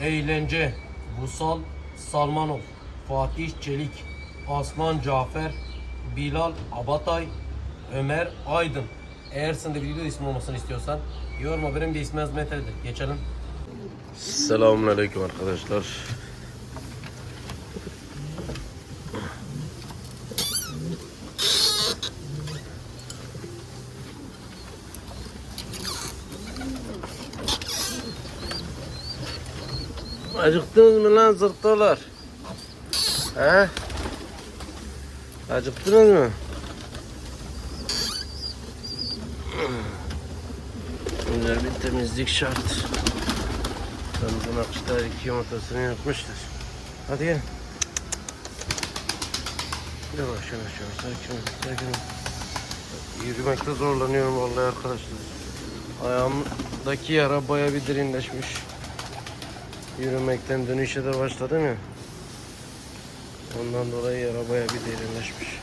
Eğlence, Vusal Salmanov, Fatih Çelik, Aslan Cafer, Bilal Abatay, Ömer Aydın. Eğer sen de video ismi olmasını istiyorsan yorma benim de ismi tereddüt. Geçelim. Selamünaleyküm arkadaşlar. Acıktınız mı lan zırtolar? He? Acıktınız mı? Güzel bir temizlik şart. Ramazan akışlar iki yumurtasını yapmıştır. Hadi gelin. Yavaş yavaş yavaş sakin ol, sakin ol. Yürümekte zorlanıyorum vallahi arkadaşlar. Ayağımdaki yara baya bir derinleşmiş. Yürümekten dönüşe de başladım ya. Ondan dolayı yara baya bir derinleşmiş.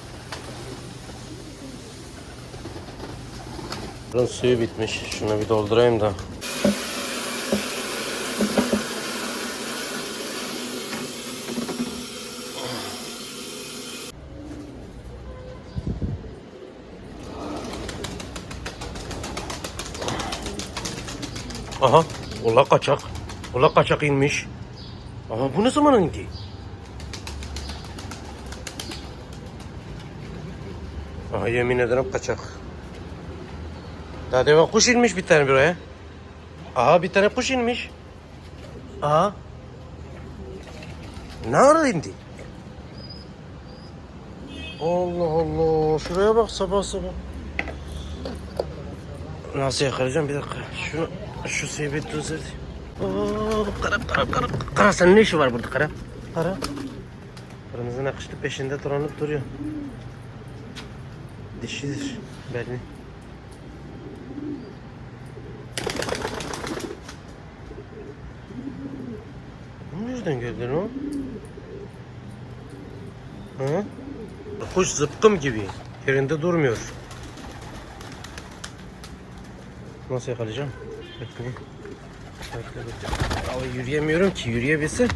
Bunun suyu bitmiş. Şunu bir doldurayım da. Aha, ola kaçak. Ola kaçak inmiş. Ama bu ne zaman indi? Aha yemin ederim kaçak. Daha demin kuş inmiş bir tane buraya. Aha bir tane kuş inmiş. Aha. Ne ara indi? Allah Allah. Şuraya bak sabah sabah. Nasıl yakalayacağım bir dakika. Şunu şu sebet düzelt. Oo, karap karap karap. Kara senin ne işi var burada karap? Kara. Kırmızı nakışlı peşinde dolanıp duruyor. Dişidir belli. Nereden geldin o? Hı? Kuş zıpkım gibi. Yerinde durmuyor. Nasıl yakalayacağım? Bekle. Bekle bekle. Ama yürüyemiyorum ki. Yürüyebilsin.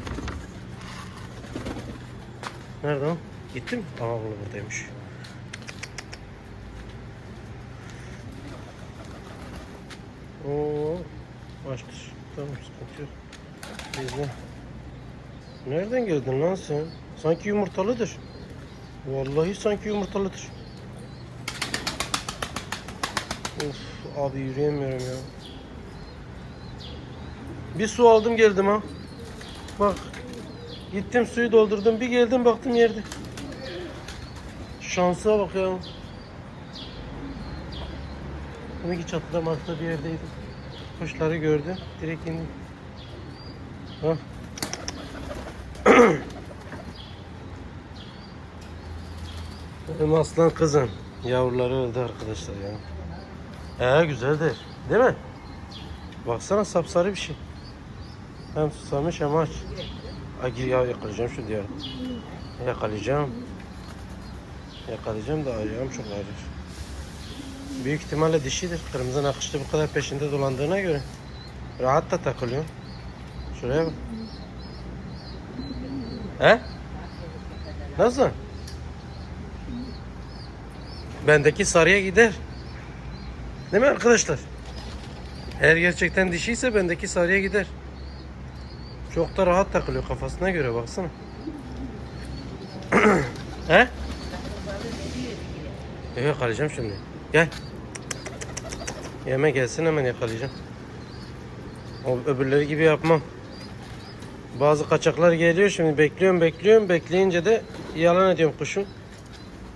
Nerede o? Gitti mi? Aa bunu buradaymış. Oo, açtır. Tamam sıkıntı yok. Bizde. Nereden geldin lan sen? Sanki yumurtalıdır. Vallahi sanki yumurtalıdır. Of abi yürüyemiyorum ya. Bir su aldım geldim ha. Bak. Gittim suyu doldurdum. Bir geldim baktım yerde. Şansa bak ya. Demek ki çatıda martıda bir yerdeydim. Kuşları gördüm. Direkt indim. Ha. Benim aslan kızım. Yavruları öldü arkadaşlar ya. He güzeldir. Değil mi? Baksana sapsarı bir şey. Hem susamış hem aç. Ay gir ya yakalayacağım şu diğer. Yakalayacağım. Yakalayacağım da ayağım çok ağrıyor. Büyük ihtimalle dişidir. Kırmızı nakışlı bu kadar peşinde dolandığına göre. Rahat da takılıyor. Şuraya bak. He? Nasıl? Bendeki sarıya gider. Değil mi arkadaşlar? Eğer gerçekten dişiyse bendeki sarıya gider. Çok da rahat takılıyor kafasına göre baksana. He? Evet yakalayacağım şimdi. Gel. Yeme gelsin hemen yakalayacağım. O öbürleri gibi yapmam. Bazı kaçaklar geliyor şimdi bekliyorum bekliyorum bekleyince de yalan ediyorum kuşu.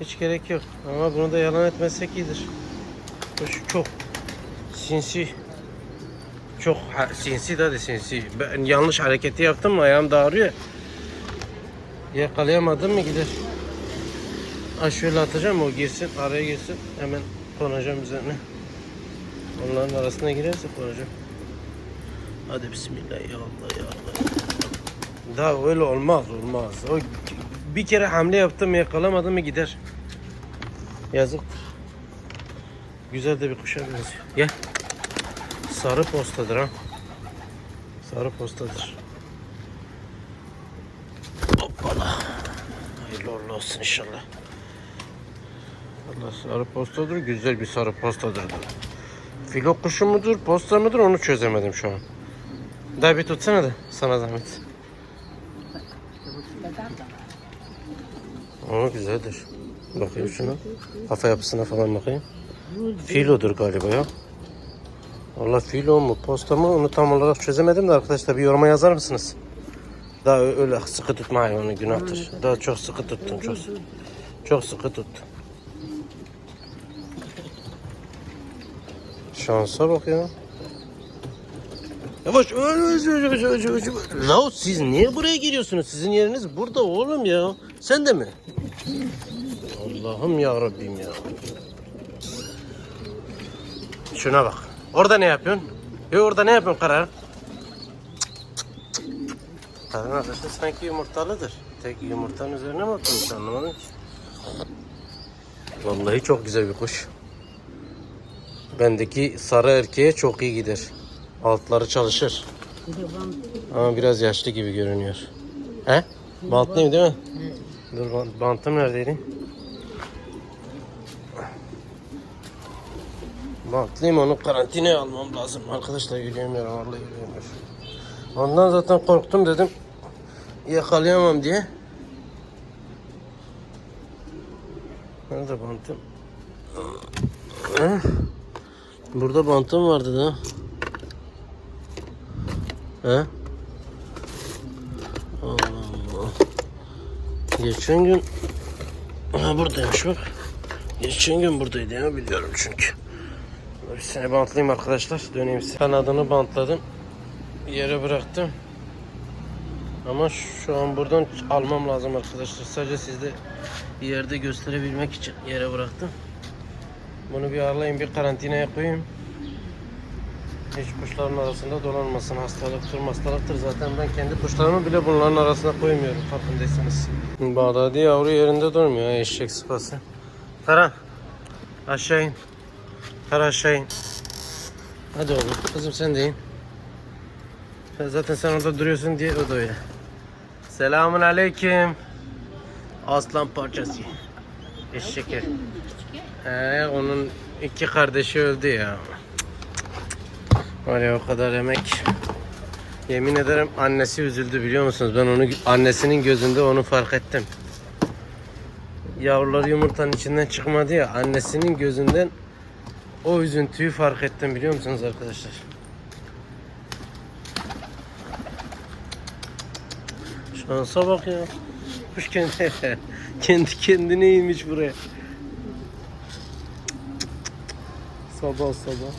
Hiç gerek yok ama bunu da yalan etmezsek iyidir. Kuş çok sinsi. Çok sinsi de sinsi. Ben yanlış hareketi yaptım ayağım da ağrıyor. Yakalayamadım mı gider. Ha atacağım o girsin araya girsin hemen konacağım üzerine. Onların arasına girerse konacağım. Hadi bismillah ya Allah ya Allah. Daha öyle olmaz olmaz. O bir kere hamle yaptım yakalamadım mı gider. Yazık. Güzel de bir kuşa benziyor. Gel sarı postadır ha. Sarı postadır. Hoppala. Hayırlı uğurlu olsun inşallah. Valla sarı postadır. Güzel bir sarı postadır. Filo kuşu mudur, posta mıdır onu çözemedim şu an. Daha bir tutsana da sana zahmet. Ama güzeldir. Bakayım şuna. Kafa yapısına falan bakayım. Filodur galiba ya. Allah filo mu posta mı onu tam olarak çözemedim de arkadaşlar bir yoruma yazar mısınız? Daha öyle sıkı tutma hayvanı günahtır. Daha çok sıkı tuttun çok. Çok sıkı tuttun. Şansa bak ya. Yavaş. La siz niye buraya giriyorsunuz? Sizin yeriniz burada oğlum ya. Sen de mi? Allah'ım ya Rabbim ya. Şuna bak. Orada ne yapıyorsun? Ya orada ne yapıyorsun karar? Karar arkadaşlar sanki yumurtalıdır. Tek yumurtanın üzerine mi atılmış anlamadım ki. Vallahi çok güzel bir kuş. Bendeki sarı erkeğe çok iyi gider. Altları çalışır. Ama biraz yaşlı gibi görünüyor. He? Bantlıyım değil mi? Dur bant, bantım neredeydi? Bantlıyım onu karantinaya almam lazım. Arkadaşlar yürüyemiyorum vallahi yürüyemiyorum. Ondan zaten korktum dedim. Yakalayamam diye. Nerede bantım? Burada bantım vardı da. He? Allah Allah. Geçen gün ha buradaymış bak. Geçen gün buradaydı ya biliyorum çünkü. Sene bantlayayım arkadaşlar. Döneyim size. Kanadını bantladım. Yere bıraktım. Ama şu an buradan almam lazım arkadaşlar. Sadece sizde yerde gösterebilmek için yere bıraktım. Bunu bir ağırlayayım, bir karantinaya koyayım. Hiç kuşların arasında dolanmasın. Hastalıktır, hastalıktır. Zaten ben kendi kuşlarımı bile bunların arasına koymuyorum farkındaysanız. Bağdadi yavru yerinde durmuyor. Eşek sıpası. Karan. Aşağı in. Karan aşağı. Hadi oğlum. Kızım sen de in. Zaten sen orada duruyorsun diye o da. Selamun aleyküm. Aslan parçası. Eşek. He, onun iki kardeşi öldü ya. Var ya o kadar emek. Yemin ederim annesi üzüldü biliyor musunuz? Ben onu annesinin gözünde onu fark ettim. Yavruları yumurtanın içinden çıkmadı ya annesinin gözünden o üzüntüyü fark ettim biliyor musunuz arkadaşlar? Şansa bak ya. Kuş kendi, kendi kendine inmiş buraya. Sabah sabah.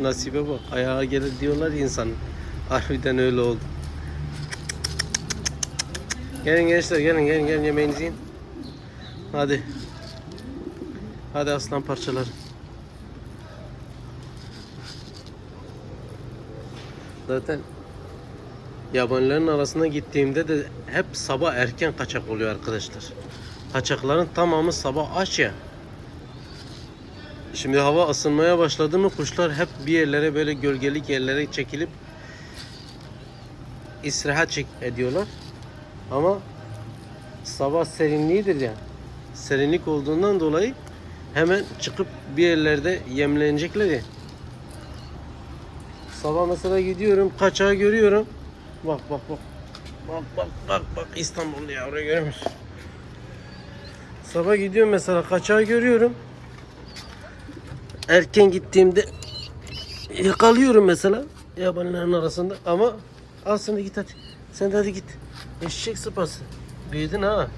Nasibe bak. Ayağa gelir diyorlar ya insan. Harbiden öyle oldu. Gelin gençler gelin gelin gelin yemeğinizi yiyin. Hadi. Hadi aslan parçaları. Zaten yabanilerin arasına gittiğimde de hep sabah erken kaçak oluyor arkadaşlar. Kaçakların tamamı sabah aç ya. Şimdi hava ısınmaya başladı mı kuşlar hep bir yerlere böyle gölgelik yerlere çekilip istirahat çek ediyorlar. Ama sabah serinliğidir ya. Serinlik olduğundan dolayı hemen çıkıp bir yerlerde yemlenecekler ya. Sabah mesela gidiyorum kaçağı görüyorum. Bak bak bak. Bak bak bak bak İstanbul'da yavru görüyor musun? Sabah gidiyorum mesela kaçağı görüyorum. Erken gittiğimde yakalıyorum mesela yabanilerin arasında ama de git hadi. Sen de hadi git. Eşek sıpası. Büyüdün ha.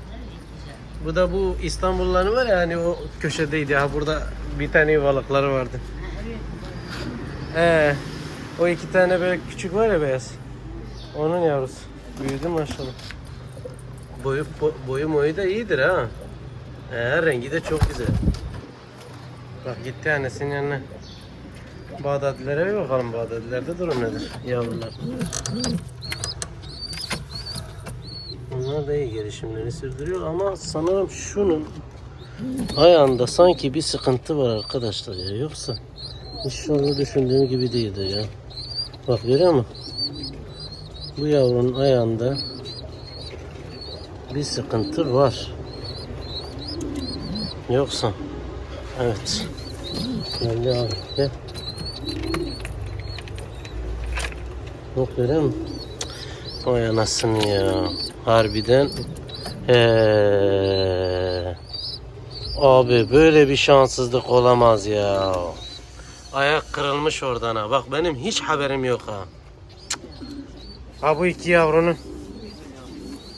Bu da bu İstanbulluların var ya hani o köşedeydi ha burada bir tane yuvalıkları vardı. Ee, o iki tane böyle küçük var ya beyaz. Onun yavrusu. Büyüdü maşallah. Boyu, bo- boyu moyu da iyidir ha. Ee, rengi de çok güzel. Bak gitti annesinin yanına. Bağdadilere bir bakalım Bağdadilerde durum nedir yavrular. Bunlar da iyi gelişimlerini sürdürüyor ama sanırım şunun ayağında sanki bir sıkıntı var arkadaşlar ya yoksa hiç onu düşündüğüm gibi değildir ya. Bak görüyor musun? Bu yavrunun ayağında bir sıkıntı var. Yoksa. Evet. Geldi abi. Gel. Yok görüyor musun? Vay anasını ya. Harbiden. Ee, abi böyle bir şanssızlık olamaz ya. Ayak kırılmış oradan ha. Bak benim hiç haberim yok ha. Ha bu iki yavrunun.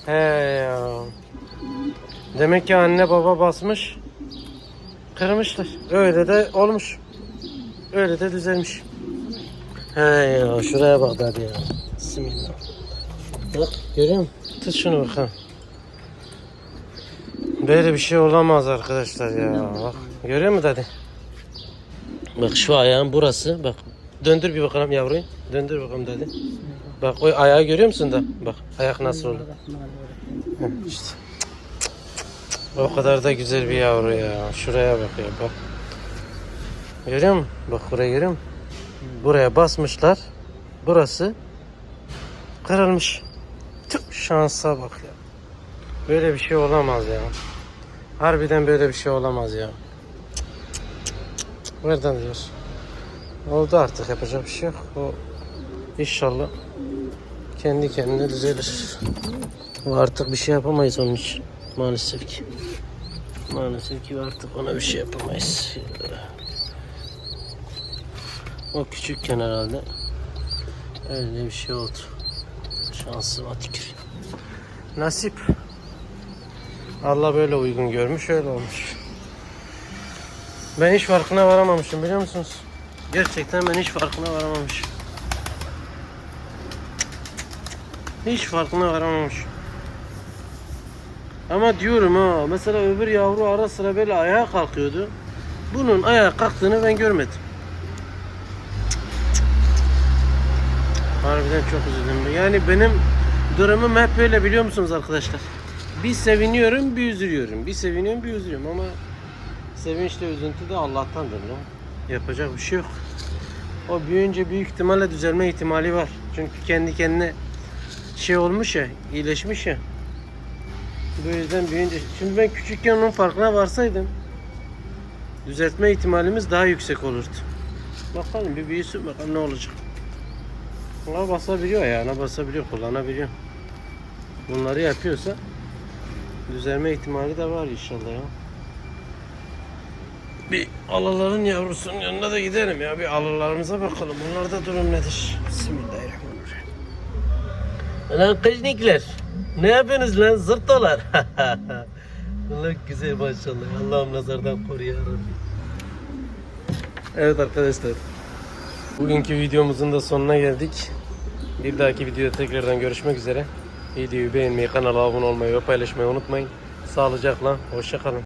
He ya. Demek ki anne baba basmış. Kırmışlar. Öyle de olmuş. Öyle de düzelmiş. He ya şuraya bak hadi ya. Bismillah. Bak görüyor musun? Tut şunu bakalım. Böyle bir şey olamaz arkadaşlar ya. Bak görüyor musun dedi? Bak şu ayağın burası. Bak döndür bir bakalım yavruyu. Döndür bakalım dedi. Bak o ayağı görüyor musun da? Bak ayak nasıl oldu? Heh. O kadar da güzel bir yavru ya. Şuraya bak bak. Görüyor musun? Bak buraya görüyor musun? Buraya basmışlar. Burası kırılmış. Tüh, şansa bak ya. Böyle bir şey olamaz ya. Harbiden böyle bir şey olamaz ya. Nereden diyor? Oldu artık yapacak bir şey yok. O inşallah kendi kendine düzelir. O artık bir şey yapamayız onun için. Maalesef ki. Maalesef ki artık ona bir şey yapamayız. O küçükken herhalde öyle bir şey oldu. Şansıma tüküreyim. Nasip. Allah böyle uygun görmüş öyle olmuş. Ben hiç farkına varamamışım biliyor musunuz? Gerçekten ben hiç farkına varamamışım. Hiç farkına varamamışım. Ama diyorum ha mesela öbür yavru ara sıra böyle ayağa kalkıyordu. Bunun ayağa kalktığını ben görmedim. Harbiden çok üzüldüm. Yani benim durumum hep böyle biliyor musunuz arkadaşlar? Bir seviniyorum, bir üzülüyorum. Bir seviniyorum, bir üzülüyorum ama sevinçle üzüntü de Allah'tandır lan. Yapacak bir şey yok. O büyüyünce büyük ihtimalle düzelme ihtimali var. Çünkü kendi kendine şey olmuş ya, iyileşmiş ya. Bu yüzden büyüyünce... Şimdi ben küçükken onun farkına varsaydım düzeltme ihtimalimiz daha yüksek olurdu. Bakalım bir büyüsün bakalım ne olacak. Ona basabiliyor ayağına basabiliyor, kullanabiliyor. Bunları yapıyorsa düzelme ihtimali de var inşallah ya. Bir alaların yavrusunun yanına da gidelim ya. Bir alalarımıza bakalım. Bunlarda durum nedir? Bismillahirrahmanirrahim. Lan kıznikler. Ne yapıyorsunuz lan zırtolar? Allah güzel maşallah. Allah'ım nazardan koru ya Rabbi. Evet arkadaşlar. Bugünkü videomuzun da sonuna geldik. Bir dahaki videoda tekrardan görüşmek üzere. Videoyu beğenmeyi, kanala abone olmayı ve paylaşmayı unutmayın. Sağlıcakla, hoşçakalın.